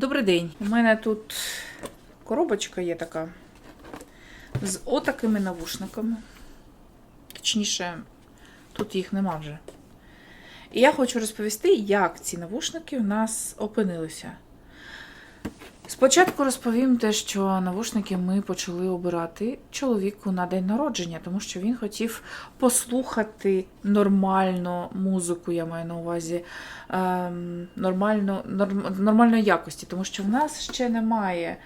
Добрий день. У мене тут коробочка є така з отакими навушниками. Точніше, тут їх нема вже. І я хочу розповісти, як ці навушники в нас опинилися. Спочатку розповім те, що навушники ми почали обирати чоловіку на день народження, тому що він хотів послухати нормальну музику, я маю на увазі ем, нормально, норм, нормальної якості, тому що в нас ще немає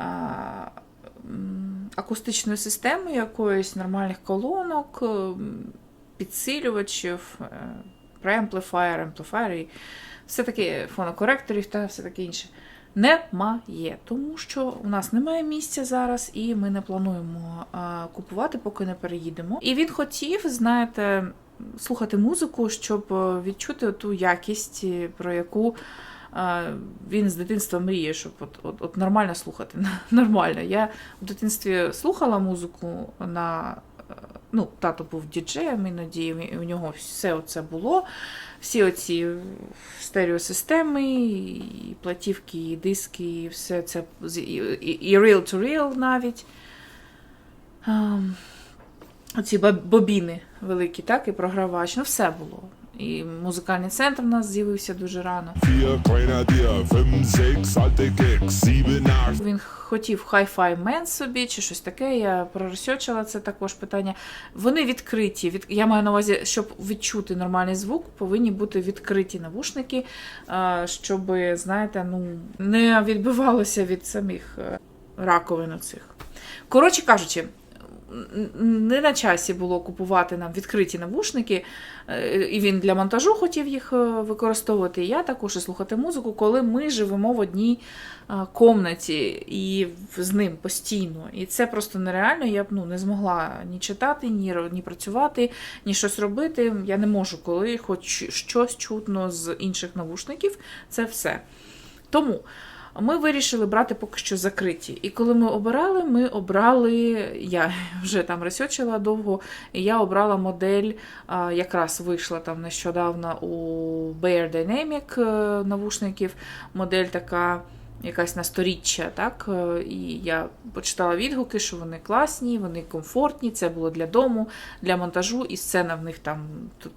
м, акустичної системи якоїсь нормальних колонок, підсилювачів, е, преамплифаєр, амплифаєр і все таке фонокоректорів та все таке інше. Немає, тому що у нас немає місця зараз, і ми не плануємо купувати, поки не переїдемо. І він хотів, знаєте, слухати музику, щоб е, відчути ту якість, е, про яку е, він з дитинства мріє, щоб от, от, от нормально слухати. Нормально. Я в дитинстві слухала музику на. Ну, тато був діджеєм, іноді у нього все це було. Всі оці стереосистеми, і платівки, і диски, і все це і, reel to reel навіть. Оці боб- бобіни великі, так, і програвач. Ну, все було. І музикальний центр у нас з'явився дуже рано. Хотів Man собі чи щось таке. Я проресерчила це також питання. Вони відкриті. Від... Я маю на увазі, щоб відчути нормальний звук, повинні бути відкриті навушники, е, щоб, знаєте, ну, не відбивалося від самих е, раковин цих. Коротше кажучи. Не на часі було купувати нам відкриті навушники, е, і він для монтажу хотів їх е, використовувати. І я також і слухати музику, коли ми живемо в одній а, комнаті і з ним постійно. І це просто нереально. Я б ну, не змогла ні читати, ні, ні працювати, ні щось робити. Я не можу, коли хоч щось чутно з інших навушників. Це все. Тому. Ми вирішили брати поки що закриті. І коли ми обирали, ми обрали, я вже там ресерчила довго, і я обрала модель, якраз вийшла там нещодавно у Bear Dynamic е, навушників. Модель така якась на сторіччя, так? е, І я почитала відгуки, що вони класні, вони комфортні, це було для дому, для монтажу, і сцена в них там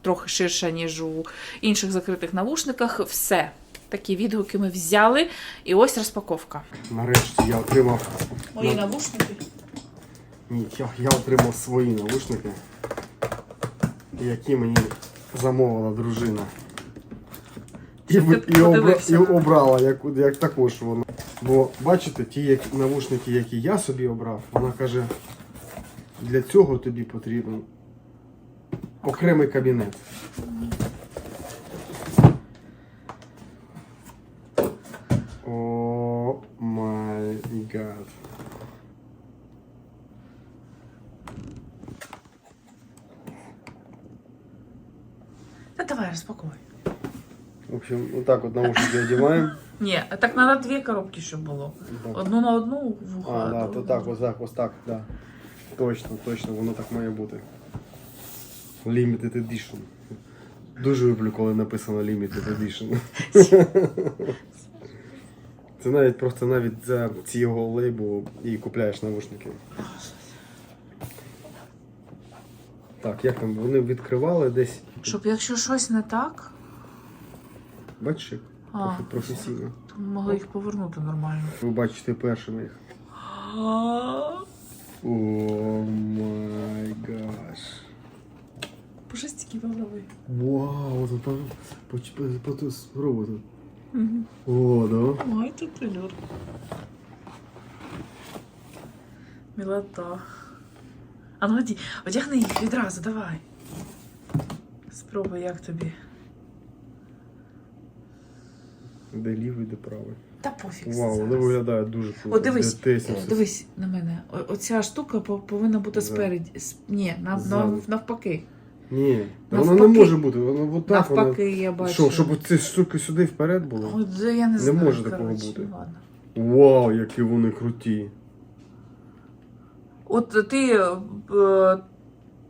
трохи ширша, ніж у інших закритих навушниках. Все. Такі відгуки ми взяли, і ось розпаковка. Нарешті я отримав. Мої навушники. Ні, я, я отримав свої навушники, які мені замовила дружина. І, і, обра, і обрала, як, як також вона. Бо бачите, ті як, навушники, які я собі обрав, вона каже, для цього тобі потрібен окремий кабінет. май гад. Та давай розпаковуй. В общем, вот так вот наушники одеваем. Ні, а так треба дві коробки, щоб було. Так. Одну на одну вуха. А, да, другу то так, на- ось так, ось так, да. Точно, точно, воно так має бути. Limited Edition. Дуже люблю, коли написано Limited Edition. Це навіть просто навіть за цього лейбу і купляєш навушники. Так, як там? Вони відкривали десь. Щоб якщо щось не так, Бачиш, як А. Профі- професійно. то ми могли їх повернути нормально. Ви бачите першими їх. О май гаш. Пушистики голови. Вау, тут по, по, по, тут. О, да. Ой, тут прильот. Мілота. А ну оді, одягни їх відразу, давай. Спробуй, як тобі. Де лівий, де правий. Та пофіг. Вау, вони зараз. виглядають дуже круто. О, дивись, Т-70. дивись на мене. О- Оця штука по- повинна бути спереді. С- Ні, нав- Ззаду. нав- навпаки. Ні, та воно Навпаки. не може бути. Воно от так воно. навпаки, я бачу. Що, щоб ці штуки сюди вперед були? Да я не, Не знаю, може такого коротше, бути. Ладно. Вау, які вони круті. От ти е,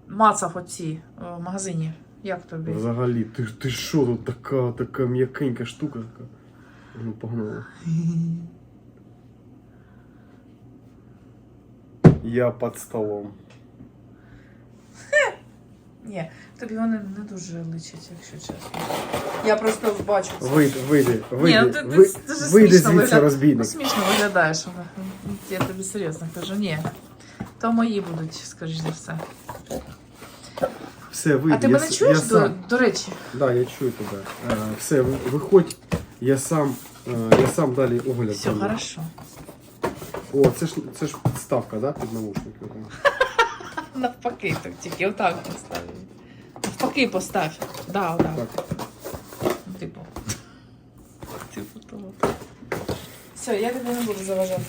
мацав оці е, в магазині. Як тобі? Взагалі, ти, ти що тут така, така м'якенька штука така. Ну, погнали. Я під столом. Ні, тобі вони не дуже личать, якщо чесно. Я просто бачу це. Вийди, вийди, вийди, ну ти- ти ви- дуже вийди смішно звідси, вигляд- Ну, смішно виглядаєш. Я тобі серйозно кажу, ні. То мої будуть, скоріш за все. Все, вийди. А ти я мене с- чуєш, я до, сам. до речі? Да, я чую тебе. Е, все, ви- виходь, я сам, е, я сам далі огляд. Все зроблю. хорошо. О, це ж, це ж підставка, да, під наушники? Навпаки, так тільки отак поставив. Навпаки постав. Да, да. Так. Типу. Типу того. Все, я тобі не буду заважати.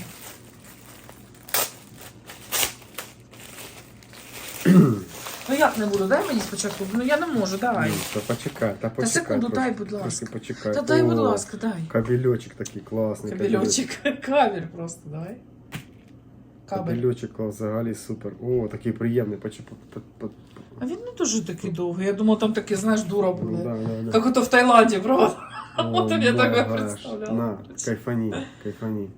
ну як не буду? Дай мені спочатку. Ну я не можу, давай. Ну, Та почекай, та почекай. секунду, дай, будь ласка. Трошки почекай. Та дай, будь О, ласка, дай. Кабельочок такий класний. Кабельочок. Кабель просто, давай. Кабель. Кабельочок взагалі супер. О, такий приємний. А він не дуже такий довгий. Я думала, там такий, знаєш, дура Ну, да, да, да. Як ото в Таїланді, правда? От я так аж. представляла. На, кайфані, кайфані.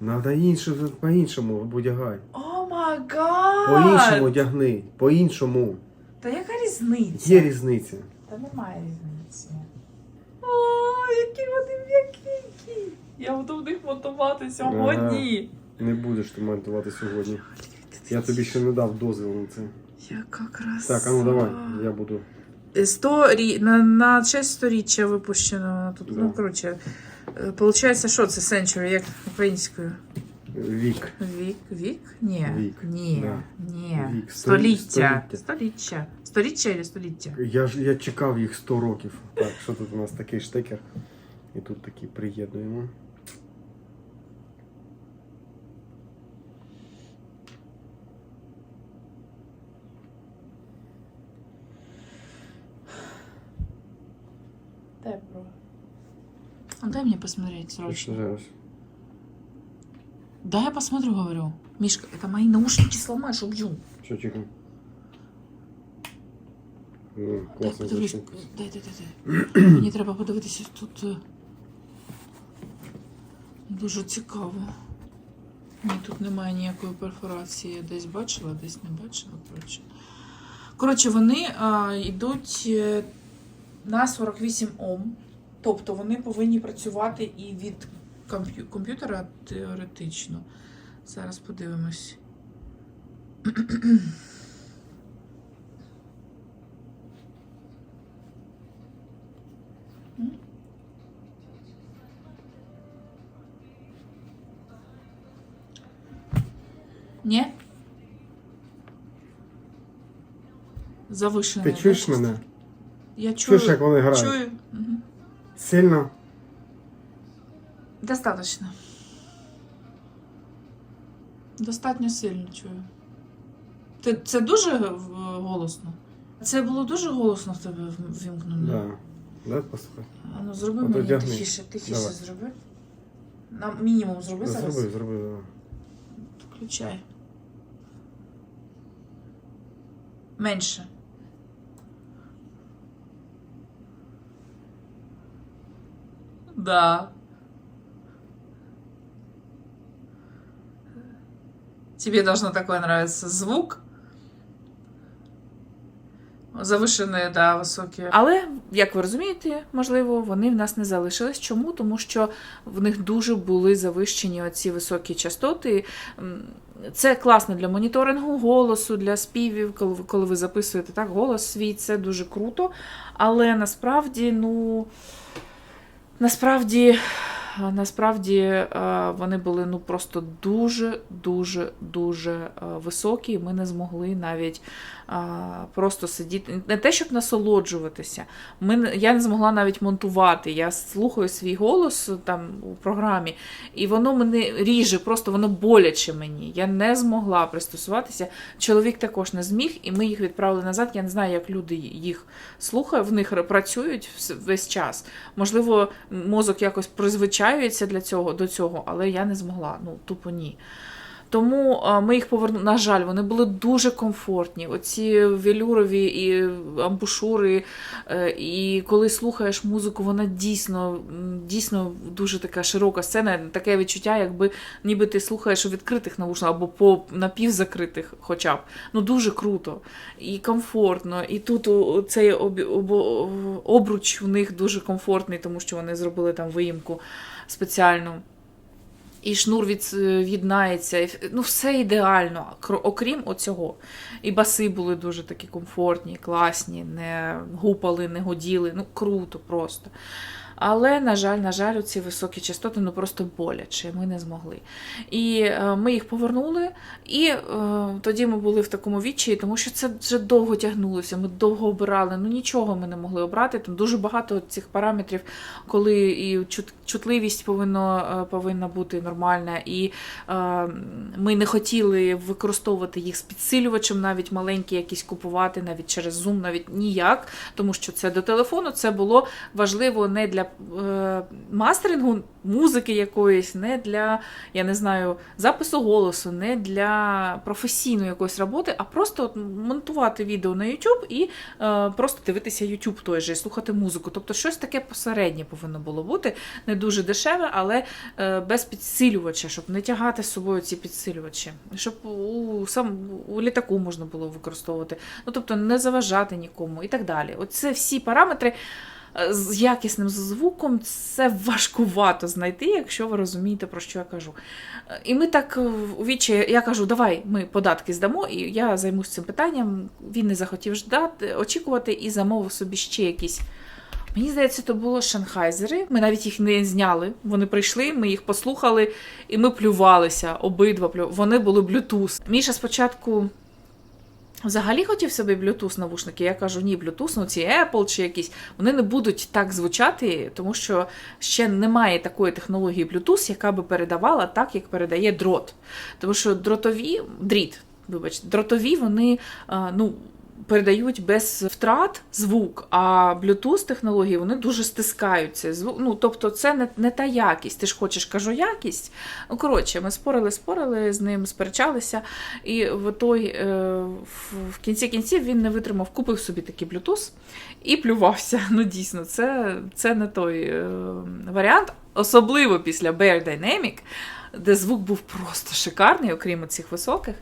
Надо інше, по-іншому одягай. О май гад! По-іншому одягни. По-іншому. Та яка різниця? Є різниця. Та немає різниці. О, які вони м'якенькі. Я буду в них монтувати сьогодні. Не будеш ти монтувати сьогодні. Я тобі ще не дав дозвіл на це. Яка краса. Так, а ну давай, я буду. Сто рі... на, на честь сторіччя випущено тут. Да. Ну, коротше, е, получається, що це Century, як українською? Вік. Вік? Вік? Ні. Вік, Ні. да. Ні. Вік. Століття. Століття. Століття. Сторіччя чи століття? Я ж я чекав їх 100 років. Так, що тут у нас такий штекер. І тут такий приєднуємо. Дай попробуй. А Дай мне посмотреть срочно. Да, я посмотрю, говорю. Мишка, это мои наушники сломаешь, убью. Що чекай? Ну, Дай подивлюсь. Дай, дай, дай, дай. Мені треба подивитися тут. е, Дуже цікаво. Ні, тут немає ніякої перфорації. Я десь бачила, десь не бачила. Коротше, коротше вони а, йдуть е, на 48 Ом. Тобто вони повинні працювати і від комп'ю- комп'ютера теоретично. Зараз подивимось. Ні? Завишено. Ти чуєш мене? Я чую. Чуєш, як вони грають? Чую. Сильно? Достаточно. Достатньо сильно чую. Ти, це дуже е, голосно? Це було дуже голосно в тебе в- Да. Дай послухай. А ну зроби От мені одягни. тихіше, тихіше Давай. зроби. На мінімум зроби зараз. Зроби, зроби. да. Включай. Менше. Да. Тебе должно такое нравиться звук. Завишені, да, високі. Але, як ви розумієте, можливо, вони в нас не залишились. Чому? Тому що в них дуже були завищені оці високі частоти. Це класно для моніторингу голосу, для співів, коли ви, коли ви записуєте так, голос свій, це дуже круто. Але насправді, ну. Насправді, насправді е, вони були ну просто дуже, дуже, дуже е, високі. Ми не змогли навіть просто сидіти. Не те, щоб насолоджуватися. Ми, я не змогла навіть монтувати. Я слухаю свій голос там у програмі, і воно мене ріже, просто воно боляче мені. Я не змогла пристосуватися. Чоловік також не зміг, і ми їх відправили назад. Я не знаю, як люди їх слухають, в них працюють весь час. Можливо, мозок якось призвичаюється для цього до цього, але я не змогла. Ну, тупо ні. Тому ми їх повернули. На жаль, вони були дуже комфортні. Оці велюрові і амбушури. е, І коли слухаєш музику, вона дійсно, дійсно дуже така широка сцена. Таке відчуття, якби ніби ти слухаєш у відкритих навушниках або по напівзакритих, хоча б. Ну дуже круто і комфортно. І тут цей обруч в них дуже комфортний, тому що вони зробили там виїмку спеціальну. І шнур від, від'єднається. і, ну все ідеально, окрім оцього. І баси були дуже такі комфортні, класні, не гупали, не годіли. Ну круто просто. Але, на жаль, на жаль, ці високі частоти ну просто боляче, ми не змогли. І е, ми їх повернули, і е, тоді ми були в такому відчаї, тому що це вже довго тягнулося. Ми довго обирали. Ну нічого ми не могли обрати. Там дуже багато цих параметрів, коли і чут- чутливість повинно, е, повинна бути нормальна, і ми не хотіли використовувати їх з підсилювачем, навіть маленькі якісь купувати, навіть через Zoom, навіть ніяк, тому що це до телефону. Це було важливо не для мастерингу музики якоїсь, не для, я не знаю, запису голосу, не для професійної якоїсь роботи, а просто от монтувати відео на YouTube і е, просто дивитися YouTube той же і слухати музику. Тобто щось таке посереднє повинно було бути, не дуже дешеве, але е, без підсилювача, щоб не тягати з собою ці підсилювачі, щоб у сам у літаку можна було використовувати, ну тобто не заважати нікому і так далі. Оце всі параметри. Е, З якісним звуком це важкувато знайти, якщо ви розумієте, про що я кажу. Е, І ми так е, вічі, я кажу, давай ми податки здамо, і я займусь цим питанням. Він не захотів ждати, очікувати і замовив собі ще якісь. Мені здається, то було шанхайзери. Ми навіть їх не зняли. Вони прийшли, ми їх послухали, і ми плювалися. Обидва. Вони були Bluetooth. Міша спочатку взагалі хотів собі Bluetooth навушники. Я кажу, ні, Bluetooth, ну ці Apple чи якісь, вони не будуть так звучати, тому що ще немає такої технології Bluetooth, яка би передавала так, як передає дрот. Тому що дротові, дріт, вибачте, дротові вони ну, передають без втрат звук, а Bluetooth технології вони дуже стискаються. Звук, ну, тобто це не, не та якість. Ти ж хочеш, кажу, якість. Ну, коротше, ми спорили, спорили з ним, сперечалися, і в той е, в, кінці кінців він не витримав, купив собі такий Bluetooth і плювався. Ну, дійсно, це, це не той е, варіант, особливо після Bear Dynamic. Де звук був просто шикарний, окрім цих високих,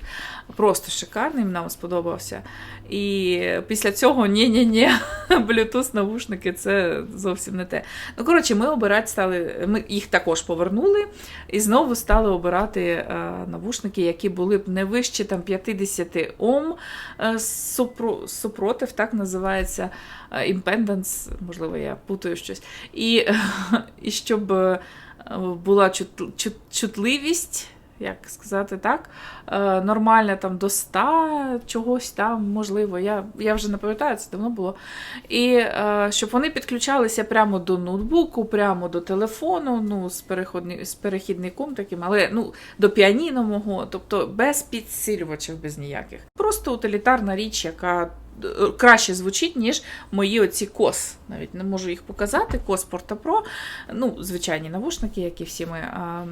просто шикарний, нам сподобався. І після цього ні-ні-ні, Bluetooth навушники це зовсім не те. Ну, коротше, ми обирати стали, ми їх також повернули і знову стали обирати е, навушники, які були б не вище там 50 Ом е, супро, супротив, так називається е, impedance, можливо, я путаю щось. І, і щоб е, була чут, чут, чутливість. Як сказати так, е, нормальна там до 100 чогось там, можливо, я, я вже не пам'ятаю, це давно було. І е, щоб вони підключалися прямо до ноутбуку, прямо до телефону, ну, з, переходни, з перехідником таким, але ну, до піаніно мого, тобто без підсилювачів, без ніяких. Просто утилітарна річ, яка краще звучить, ніж мої оці кос. Навіть не можу їх показати. Кос Porta Pro. Ну, звичайні навушники, які всі ми а,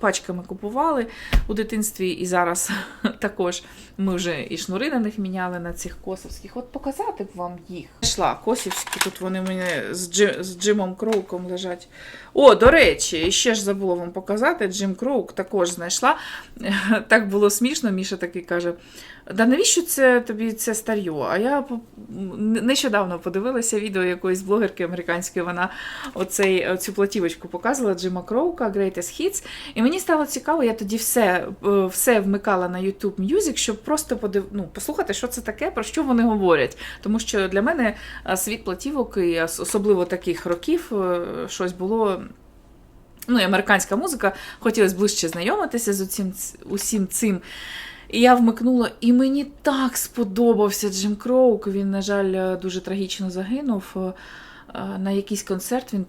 пачками купували у дитинстві, і зараз також ми вже і шнури на них міняли на цих косовських. От показати б вам їх. Йшла косівські, тут вони мене з, Джи, з Джимом Кроуком лежать. О, до речі, ще ж забула вам показати. Джим Кроук також знайшла. Так було смішно. Міша такий каже: Да навіщо це тобі це старьо? А я нещодавно подивилася відео якоїсь блогерки американської. Вона оцей, цю платівочку показувала Джима Кроука, Greatest Hits. І мені стало цікаво, я тоді все, е, все вмикала на YouTube Music, щоб просто подив... ну, послухати, що це таке, про що вони говорять. Тому що для мене е, світ платівок, і особливо таких років, е, щось було. Ну, і американська музика, хотілося ближче знайомитися з усім, усім цим. І я вмикнула, і мені так сподобався Джим Кроук. Він, на жаль, дуже трагічно загинув. е, на якийсь концерт він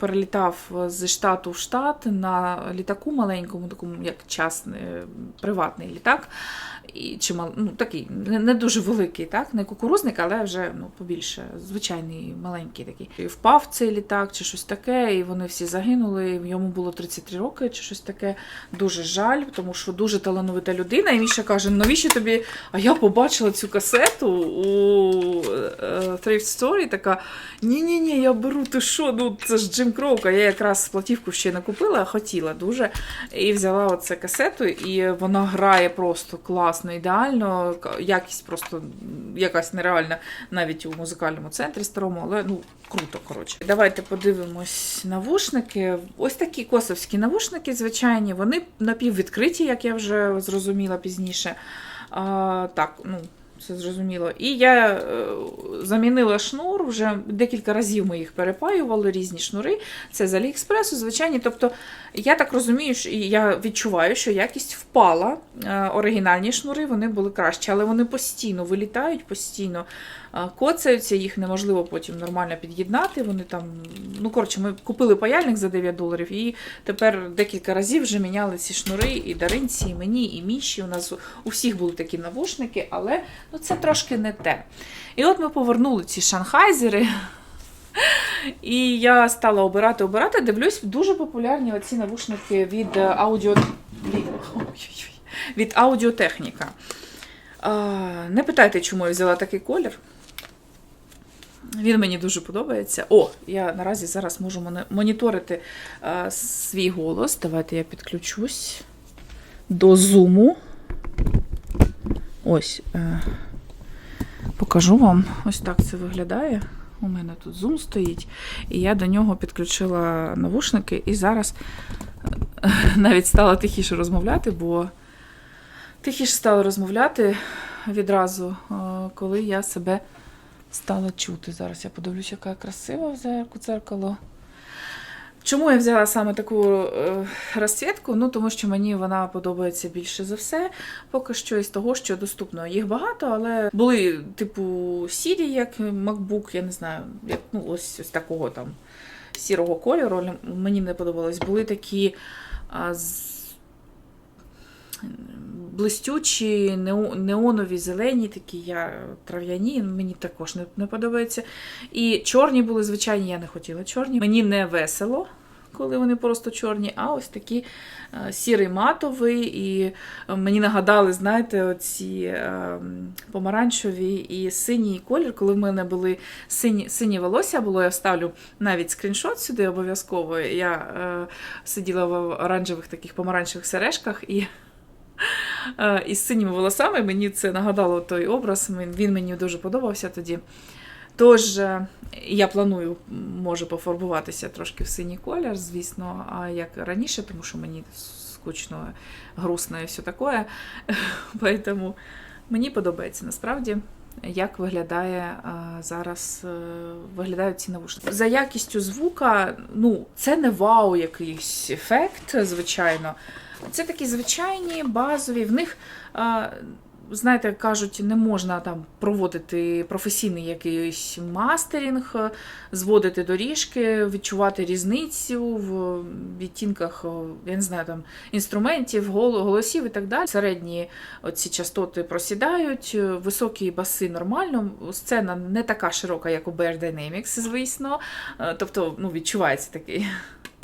перелітав з штату в штат на літаку маленькому, такому як частний е, приватний літак. І, чи мал, ну, такий не, дуже великий, так? не кукурузник, але вже ну, побільше, звичайний маленький такий. І впав цей літак чи щось таке, і вони всі загинули. Йому було 33 роки чи щось таке. Дуже жаль, тому що дуже талановита людина. І Міша каже: навіщо тобі? А я побачила цю касету у е, Thrift Story, така. Ні-ні, ні я беру, ти що? Ну це ж Джим Кроук, а я якраз платівку ще не купила, хотіла дуже. І взяла оце касету, і вона грає просто класно, ідеально. Якість просто якась нереальна навіть у музикальному центрі старому, але ну круто, коротше. Давайте подивимось навушники. Ось такі косовські навушники, звичайні, вони напіввідкриті, як я вже зрозуміла пізніше. А, так, ну. Це зрозуміло. І я е, замінила шнур, вже декілька разів ми їх перепаювали, різні шнури. Це з Аліекспресу, звичайні. Тобто, я так розумію, що я відчуваю, що якість впала. Е, Оригінальні шнури вони були кращі, але вони постійно вилітають, постійно е, коцаються, їх неможливо потім нормально під'єднати. Вони там, ну коротше, ми купили паяльник за 9 доларів, і тепер декілька разів вже міняли ці шнури і даринці, і мені, і міші. У нас у всіх були такі навушники, але ну, це трошки не те. І от ми повернули ці шанхайзери. І я стала обирати, обирати. Дивлюсь, дуже популярні оці навушники від е, аудіо... від, аудіотехніка. Не питайте, чому я взяла такий колір. Він мені дуже подобається. О, я наразі зараз можу моніторити е, свій голос. Давайте я підключусь до зуму. Ось. Е, покажу вам. Ось так це виглядає. У мене тут зум стоїть, і я до нього підключила навушники, і зараз е, навіть стала тихіше розмовляти, бо тихіше стала розмовляти відразу, е, коли я себе стала чути. Зараз я подивлюся, яка красива в зерку. Чому я взяла саме таку е, розцвітку? Ну, тому що мені вона подобається більше за все. Поки що із того, що доступно. Їх багато, але були типу сірі, як MacBook, я не знаю, як ну, ось, ось такого там сірого кольору. Мені не подобалось. Були такі з... блистючі, неонові, зелені, такі я трав'яні, мені також не, подобається. І чорні були звичайні, я не хотіла чорні. Мені не весело, коли вони просто чорні, а ось такі е, сірий матовий. І е, мені нагадали, знаєте, оці е, помаранчеві і синій колір, коли в мене були сині, сині волосся було, я вставлю навіть скріншот сюди обов'язково. Я е, сиділа в оранжевих таких помаранчевих сережках і. Е, Із синіми волосами мені це нагадало той образ. Він- мені дуже подобався тоді. Тож е, я планую, може, пофарбуватися трошки в синій колір, звісно, а як раніше, тому що мені скучно, грустно і все таке. Поэтому мені подобається насправді. Як виглядає а, зараз е, виглядають ці навушники. За якістю звука, ну, це не вау якийсь ефект, звичайно. Це такі звичайні, базові. В них, знаєте, кажуть, не можна там проводити професійний якийсь мастерінг, зводити доріжки, відчувати різницю в відтінках, я не знаю, там інструментів, гол- голосів і так далі. Середні оці частоти просідають, високі баси нормально. Сцена не така широка, як у Bear Dynamics, звісно. Е, Тобто, ну, відчувається такий.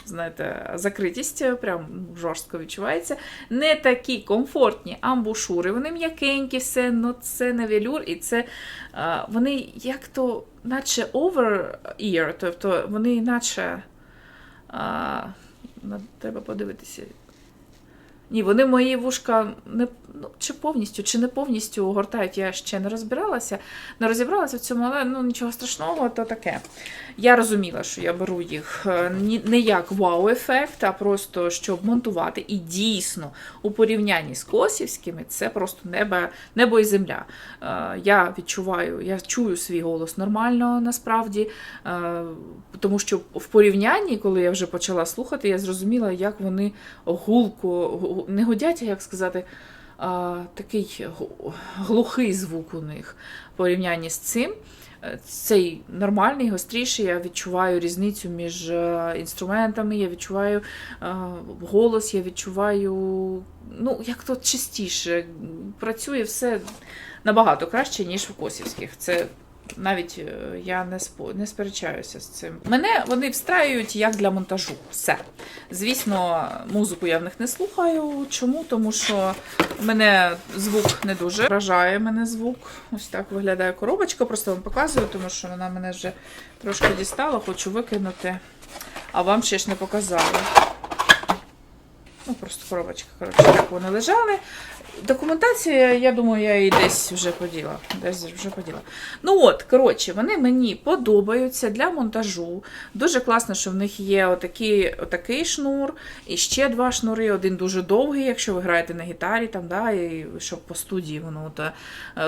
Знаєте, закритість е, прям жорстко відчувається. Не такі комфортні амбушури, вони м'якенькі, все, ну це не велюр, і це е, вони як то, наче over ear, тобто вони наче. А, треба подивитися. Ні, вони мої вушка не ну, чи повністю, чи не повністю огортають, я ще не розбиралася, не розібралася в цьому, але ну нічого страшного, то таке. Я розуміла, що я беру їх е, не як вау-ефект, а просто щоб монтувати. І дійсно, у порівнянні з косівськими, це просто небо, небо і земля. Е, Я відчуваю, я чую свій голос нормально насправді. Е, Тому що в порівнянні, коли я вже почала слухати, я зрозуміла, як вони гулко, не гудять, як сказати, а, такий глухий звук у них в порівнянні з цим. е, цей нормальний, гостріший. Я відчуваю різницю між е, інструментами, я відчуваю е, голос, я відчуваю, ну, як то чистіше. Працює все набагато краще, ніж в косівських. Це навіть е, я не спо- не сперечаюся з цим. Мене вони встраюють як для монтажу. Все. Звісно, музику я в них не слухаю. Чому? Тому що мене звук не дуже вражає мене звук. Ось так виглядає коробочка. Просто вам показую, тому що вона мене вже трошки дістала, хочу викинути. А вам ще ж не показала. Ну, просто коробочка, коротше, так вони лежали. Документація, я думаю, я її десь вже поділа. Десь вже поділа. Ну от, коротше, вони мені подобаються для монтажу. Дуже класно, що в них є отакий, отакий шнур, і ще два шнури. Один дуже довгий, якщо ви граєте на гітарі, там, да, і щоб по студії воно от, е,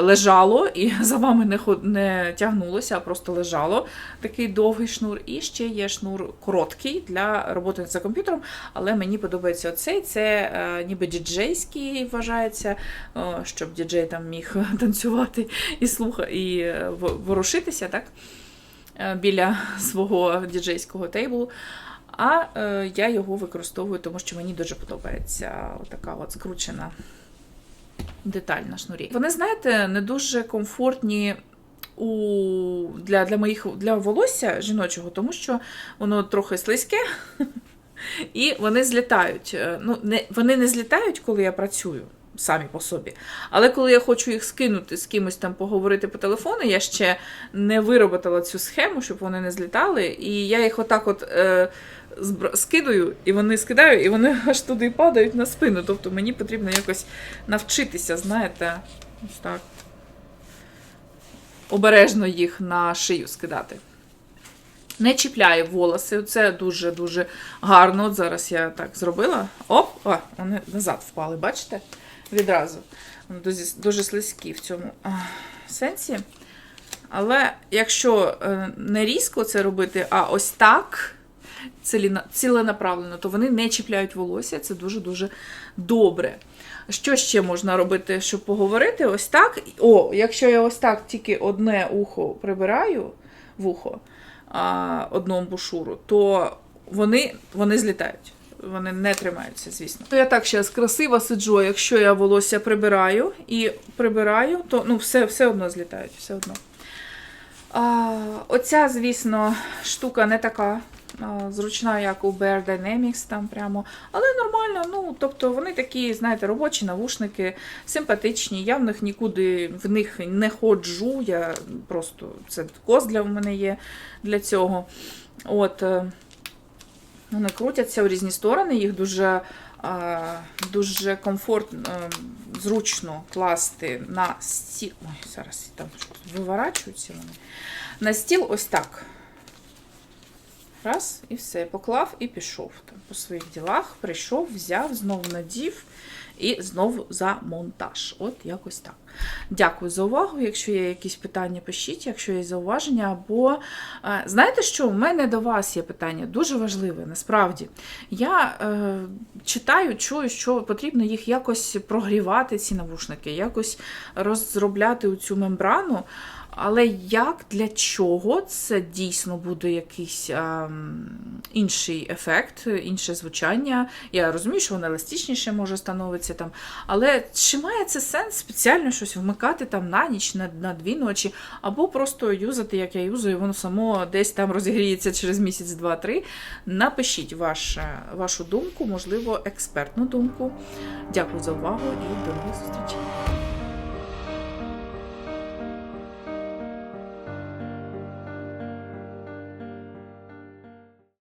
лежало і за вами не, ход- не тягнулося, а просто лежало. Такий довгий шнур. І ще є шнур короткий для роботи за комп'ютером, але мені подобається оцей. Це е, ніби діджейський вважається, е, щоб діджей там міг танцювати і слухати, і е, ворушитися, так? е, Біля свого діджейського тейблу. А е, я його використовую, тому що мені дуже подобається така от скручена деталь на шнурі. Вони, знаєте, не дуже комфортні у, для, для моїх для волосся жіночого, тому що воно трохи слизьке. І вони злітають. Е, Ну, не, вони не злітають, коли я працюю самі по собі. Але коли я хочу їх скинути з кимось там поговорити по телефону, я ще не вироботала цю схему, щоб вони не злітали. І я їх отак от е, скидаю, і вони скидаю, і вони аж туди падають на спину. Тобто мені потрібно якось навчитися, знаєте, ось так. Обережно їх на шию скидати. Не чіпляє волоси. Це дуже-дуже гарно. От зараз я так зробила. Оп! О, вони назад впали, бачите? Відразу. Вони дуже, слизькі в цьому сенсі. Але якщо е, не різко це робити, а ось так ціленаправлено, то вони не чіпляють волосся. Це дуже-дуже добре. Що ще можна робити, щоб поговорити? Ось так. О, якщо я ось так тільки одне ухо прибираю вухо одному бушуру, то вони, вони злітають. Вони не тримаються, звісно. То я так зараз красиво сиджу, якщо я волосся прибираю і прибираю, то ну, все, все одно злітають, все одно. А, оця, звісно, штука не така зручна, як у Bear Dynamics, там прямо. Але нормально, ну, тобто вони такі, знаєте, робочі навушники, симпатичні. Я в них нікуди в них не ходжу. Я просто це коз для мене є для цього. От, е, вони крутяться в різні сторони, їх дуже, дуже комфортно, е, зручно класти на стіл. Ой, зараз там виворачуються вони. На стіл ось так. Раз, і все. Поклав і пішов там по своїх ділах. Прийшов, взяв, знову надів і знову за монтаж. От якось так. Дякую за увагу. Якщо є якісь питання, пишіть, якщо є зауваження. Або е, знаєте що? У мене до вас є питання дуже важливе, насправді. Я е, читаю, чую, що потрібно їх якось прогрівати, ці навушники, якось розробляти цю мембрану. Але як для чого це дійсно буде якийсь ем, інший ефект, інше звучання? Я розумію, що воно еластичніше може становитися там. Але чи має це сенс спеціально щось вмикати там на ніч, на, на дві ночі, або просто юзати, як я юзаю, воно само десь там розігріється через місяць, два-три. Напишіть ваш, вашу думку, можливо, експертну думку. Дякую за увагу і до нових зустрічей.